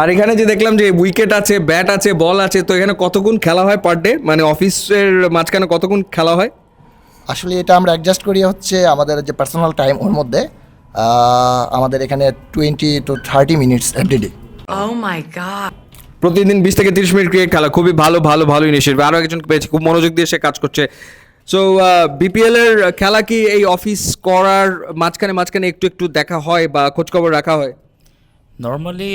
আর এখানে যে দেখলাম যে উইকেট আছে ব্যাট আছে বল আছে তো এখানে কতক্ষণ খেলা হয় পার ডে মানে অফিসের মাঝখানে কতক্ষণ খেলা হয়? আসলে এটা আমরা অ্যাডজাস্ট করি হচ্ছে আমাদের যে পার্সোনাল টাইম ওর মধ্যে আমাদের এখানে twenty two thirty minutes everyday Oh my god. প্রতিদিন বিশ থেকে তিরিশ মিনিট ক্রিকেট খেলা খুবই ভালো ভালো ভালো ইনিশিয়েটিভ আরও একজন পেয়েছি খুব মনোযোগ দিয়ে সে কাজ করছে। সো বিপিএল এর খেলা কি এই অফিস করার মাঝখানে মাঝখানে একটু একটু দেখা হয় বা খোঁজখবর রাখা হয়? নর্মালি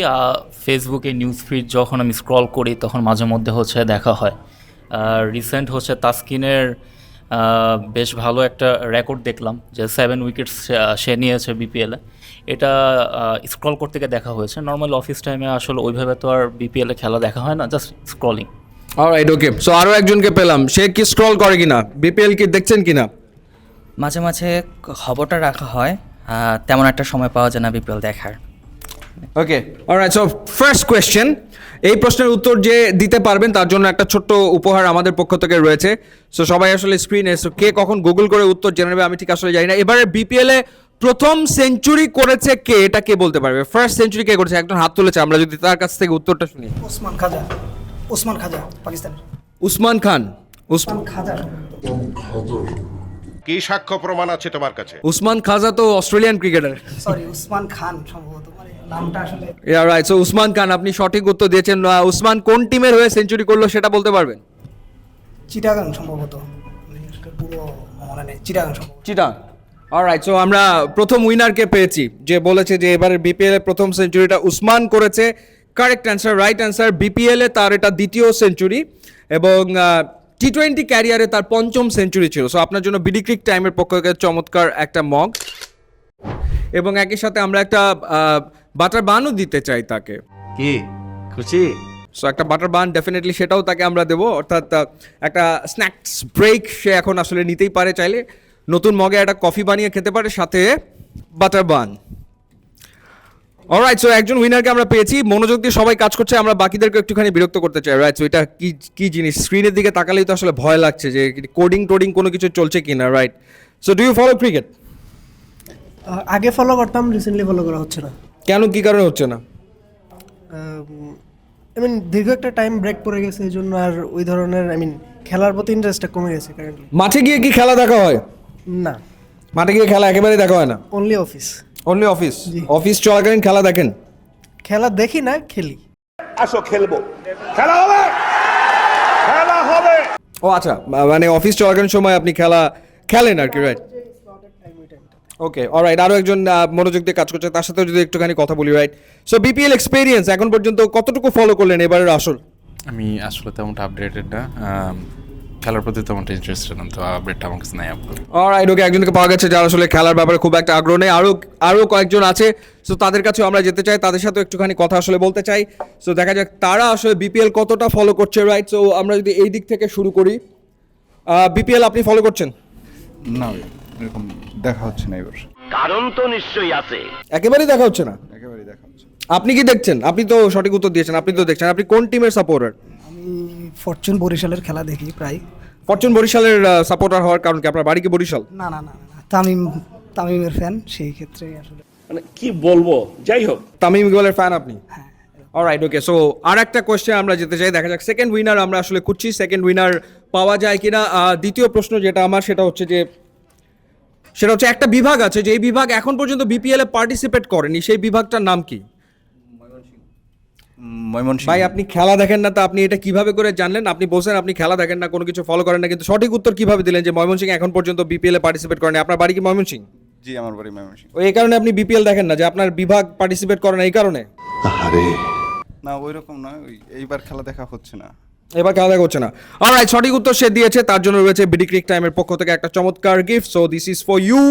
ফেসবুকে নিউজ ফিড যখন আমি স্ক্রল করি তখন মাঝে মধ্যে হচ্ছে দেখা হয়। রিসেন্ট হচ্ছে তাস্কিনের বেশ ভালো একটা রেকর্ড দেখলাম যে সেভেন উইকেটস সে নিয়েছে বিপিএলে এটা স্ক্রল করতে গিয়ে দেখা হয়েছে। নর্মাল অফিস টাইমে আসলে ওইভাবে তো আর বিপিএলে খেলা দেখা হয় না just scrolling alright okay so আরও একজনকে পেলাম। সে কি স্ক্রল করে কিনা? বিপিএল কি দেখছেন কিনা? মাঝে মাঝে খবরটা রাখা হয়। তেমন একটা সময় পাওয়া যায় না বিপিএল দেখার। Okay alright so first question এই প্রশ্নের উত্তর যে দিতে পারবেন তার জন্য একটা ছোট্ট উপহার আমাদের পক্ষ থেকে রয়েছে। সো সবাই আসলে স্ক্রিনে সো কে কখন গুগল করে উত্তর জেনে নেবে আমি ঠিক আসলে জানি না। এবারে বিপিএল এ প্রথম সেঞ্চুরি করেছে কে এটা কে বলতে পারবে? ফার্স্ট সেঞ্চুরি কে করেছে? একজন হাত তুলেছে আমরা যদি তার কাছ থেকে উত্তরটা শুনি। ওসমান খাজা। ওসমান খাজা পাকিস্তানের উসমান খান। উস- খাজা। কি সাক্ষ্য প্রমাণ আছে তোমার কাছে? উসমান খাজা তো Australian cricketer. Sorry Osman Khan সম্ভবত। রাইট সো উসমান খান আপনি সঠিক উত্তর দিয়েছেন। উসমান কোন টিমের হয়ে সেঞ্চুরি করল সেটা বলতে পারবেন? চিটাগাং সম্ভবত। পুরো মনে নেই। চিটাগাং চিটাং অলরাইট সো আমরা প্রথম উইনারকে পেয়েছি যে বলেছে যে এবারে বিপিএল এর প্রথম সেঞ্চুরিটা উসমান করেছে। Correct answer right answer BPL এ তার এটা দ্বিতীয় সেঞ্চুরি এবং টি টোয়েন্টি ক্যারিয়ারে তার পঞ্চম সেঞ্চুরি ছিল। সো আপনার জন্য বিডি ক্রিক টাইমের পক্ষ থেকে চমৎকার একটা মগ। এবং একই সাথে আমরা একটা বাটার বানও দিতে চাই তাকে। কি? খুশি? সো একটা বাটার বান ডেফিনেটলি সেটাও তাকে আমরা দেবো। অর্থাৎ একটা স্ন্যাক্স ব্রেক সে এখন আসলে নিতেই পারে চাইলে। নতুন মগে একটা কফি বানিয়ে খেতে পারে সাথে বাটার বান। অলরাইট সো একজন উইনারকে আমরা পেয়েছি। মনোযোগ দিয়ে সবাই কাজ করছে আমরা বাকিদেরকে একটুখানি বিরক্ত করতে চাই। রাইট সো এটা কি কি জিনিস? স্ক্রিনের দিকে তাকালেই তো আসলে ভয় লাগছে যে কোডিং টোডিং কোনো কিছু চলছে কিনা right so do you follow cricket আগে ফলো করতাম রিসেন্টলি ফলো করা হচ্ছে না। কেন কি কারণে হচ্ছে না? আই মিন দীর্ঘ একটা টাইম ব্রেক পড়ে গেছে এই জন্য আর ওই ধরনের আই মিন খেলার প্রতি ইন্টারেস্টটা কমে গেছে কারেন্টলি মাঠে গিয়ে কি খেলা দেখা হয়? না। মাঠে গিয়ে খেলা একেবারেই দেখা হয় না? Only office only office office চলাকালীন খেলা দেখেন? খেলা দেখি না খেলি। আসো খেলব। খেলা হবে! খেলা হবে! ও আচ্ছা মানে অফিস চলাকালীন সময় আপনি খেলা খেলেন আর কি রাইট ওকে অলরাইট আরও একজন মনোযোগ দিয়ে কাজ করছে তার সাথে যদি একটুখানি কথা বলি রাইট সো বিপিএল এক্সপিরিয়েন্স এখন পর্যন্ত কতটুকু ফলো করলেন এবারের আসল? আমি আসলে তেমনটা আপডেটেড না খেলার প্রতি তেমনটা ইন্টারেস্টেড না তো আপডেটটা আমার কাছে নাই অলরাইট ওকে একজনকে পাওয়া গেছে যারা আসলে খেলার ব্যাপারে খুব একটা আগ্রহ নেই। আরও আরও কয়েকজন আছে সো তাদের কাছেও আমরা যেতে চাই তাদের সাথেও একটুখানি কথা আসলে বলতে চাই। সো দেখা যাক তারা আসলে বিপিএল কতটা ফলো করছে রাইট সো আমরা যদি এই দিক থেকে শুরু করি বিপিএল আপনি ফলো করছেন? না এরকম দেখা হচ্ছে না এবার কারণ তো নিশ্চই একেবারেই দেখা হচ্ছে না? একেবারেই দেখা হচ্ছে। না। আপনি কি দেখছেন? আপনি তো সঠিক উত্তর দিয়েছেন আপনি তো দেখছেন। আপনি কোন টিমের সাপোর্টার আমি ফরচুন বরিশালের খেলা দেখি প্রায়। ফরচুন বরিশালের সাপোর্টার হওয়ার কারণ কি? আপনার বাড়ি কি বরিশাল? না না না না তামিম তামিমের ফ্যান সেই ক্ষেত্রে আসলে। মানে কি বলব? যাই হোক। তামিম ইকবালের ফ্যান আপনি? অলরাইট ওকে সো আর একটা কোয়েশ্চেন আমরা যেতে চাই দেখা যাক সেকেন্ড উইনার আমরা আসলে খুঁজছি সেকেন্ড উইনার পাওয়া যায় কিনা। আহ, দ্বিতীয় প্রশ্ন যেটা আমার সেটা হচ্ছে যে সেটা হচ্ছে একটা বিভাগ আছে যে এই বিভাগ এখন পর্যন্ত বিপিএল এ পার্টিসিপেট করেনি। সেই বিভাগটার নাম কি? ময়মনসিংহ। ভাই আপনি খেলা দেখেন না তো আপনি এটা কীভাবে করে জানলেন? আপনি বলছেন আপনি খেলা দেখেন না কোনো কিছু ফলো করেন না কিন্তু সঠিক উত্তর কীভাবে দিলেন যে ময়মনসিং এখন পর্যন্ত বিপিএল এ পার্টিসিপেট করেনি? আপনার বাড়ি কি ময়মনসিং জি আমার বাড়ি ময়মনসিংহ। ওই এই কারণে আপনি বিপিএল দেখেন না যে আপনার বিভাগ পার্টিসিপেট করে না এই কারণে? না ওই রকম নয় ওই এইবার খেলা দেখা হচ্ছে না। এবার কাদা করছে না। অলরাইট সঠিক উত্তর সে দিয়েছে, তার জন্য রয়েছে বিডি ক্রিক টাইমের পক্ষ থেকে একটা চমৎকার gift so this is for you